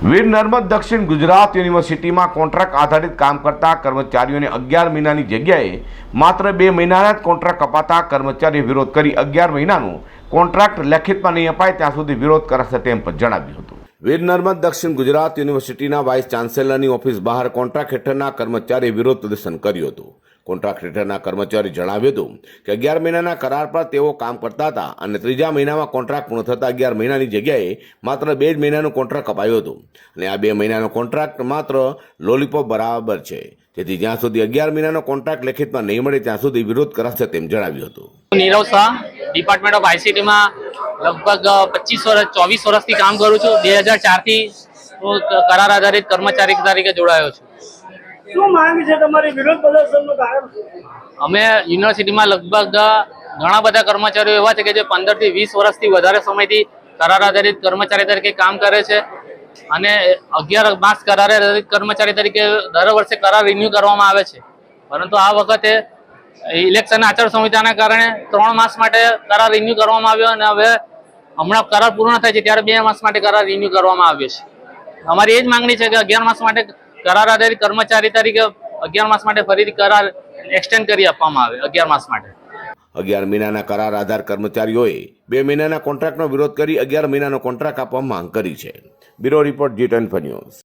વીર નર્મદ દક્ષિણ ગુજરાત યુનિવર્સિટીમાં કોન્ટ્રાક્ટ આધારિત કામ કરતા કર્મચારીઓને અગિયાર મહિનાની જગ્યાએ માત્ર બે મહિનાના જ કોન્ટ્રાક્ટ અપાતા કર્મચારીએ વિરોધ કરી અગિયાર મહિનાનું કોન્ટ્રાક્ટ લેખિતમાં નહીં અપાય ત્યાં સુધી વિરોધ કરાશે તેમ પણ જણાવ્યું હતું. વીર નર્મદ દક્ષિણ ગુજરાત યુનિવર્સિટીના વાઇસ ચાન્સેલરની ઓફિસ બહાર કોન્ટ્રાક્ટ હેઠળના કર્મચારીએ વિરોધ પ્રદર્શન કર્યું હતું. કોન્ટ્રાક્ટ હેઠળના કર્મચારી જણાવ્યું હતું કે અગિયાર મહિનાના કરાર પર તેઓ કામ કરતા હતા અને ત્રીજા મહિનામાં કોન્ટ્રાક્ટ પૂર્ણ થતા અગિયાર મહિનાની જગ્યાએ માત્ર બે જ મહિનાનું કોન્ટ્રાક્ટ અપાયું હતું. અને આ બે મહિનાનો કોન્ટ્રાક્ટ માત્ર લોલીપોપ બરાબર છે. તેથી જ્યાં સુધી અગિયાર મહિનાનો કોન્ટ્રાક્ટ લેખિતમાં નહીં મળે, ત્યાં સુધી વિરોધ કરાશે તેમ જણાવ્યું હતું. નીરવ શાહ ડિપાર્ટમેન્ટ ઓફ આઈસીટીમાં લગભગ પચીસ વર્ષ ચોવીસ વર્ષથી કામ કરું છું. બે હજાર ચારથી કરાર આધારિત કર્મચારી તરીકે જોડાયો છું. શું માંગ છે તમારી વિરોધ પ્રદર્શનનું કારણ અમે યુનિવર્સિટીમાં લગભગ ઘણા બધા કર્મચારીઓ એવા છે કે જે પંદરથી વીસ વર્ષથી વધારે સમયથી કરાર આધારિત કર્મચારી તરીકે કામ કરે છે અને અગિયાર માસ કરાર આધારિત કર્મચારી તરીકે દર વર્ષે કરાર રિન્યુ કરવામાં આવે છે. પરંતુ આ વખતે ઇલેક્શન આચાર સંહિતાના કારણે ત્રણ માસ માટે કરાર રિન્યુ કરવામાં આવ્યો અને હવે હમણાં કરાર પૂર્ણ થાય છે ત્યારે બે માસ માટે કરાર રિન્યુ કરવામાં આવ્યો છે. અમારી એ જ માંગણી છે કે અગિયાર માસ માટે કરાર આધારિત કર્મચારી તરીકે અગિયાર માસ માટે ફરીથી કરાર એક્સટેન્ડ કરી આપવામાં આવે, અગિયાર માસ માટે. અગિયાર મહિનાના કરાર આધાર કર્મચારીઓએ બે મહિનાના કોન્ટ્રાક્ટનો વિરોધ કરી અગિયાર મહિનાનો કોન્ટ્રાક્ટ આપવા માંગ કરી છે. Bureau report G ten news.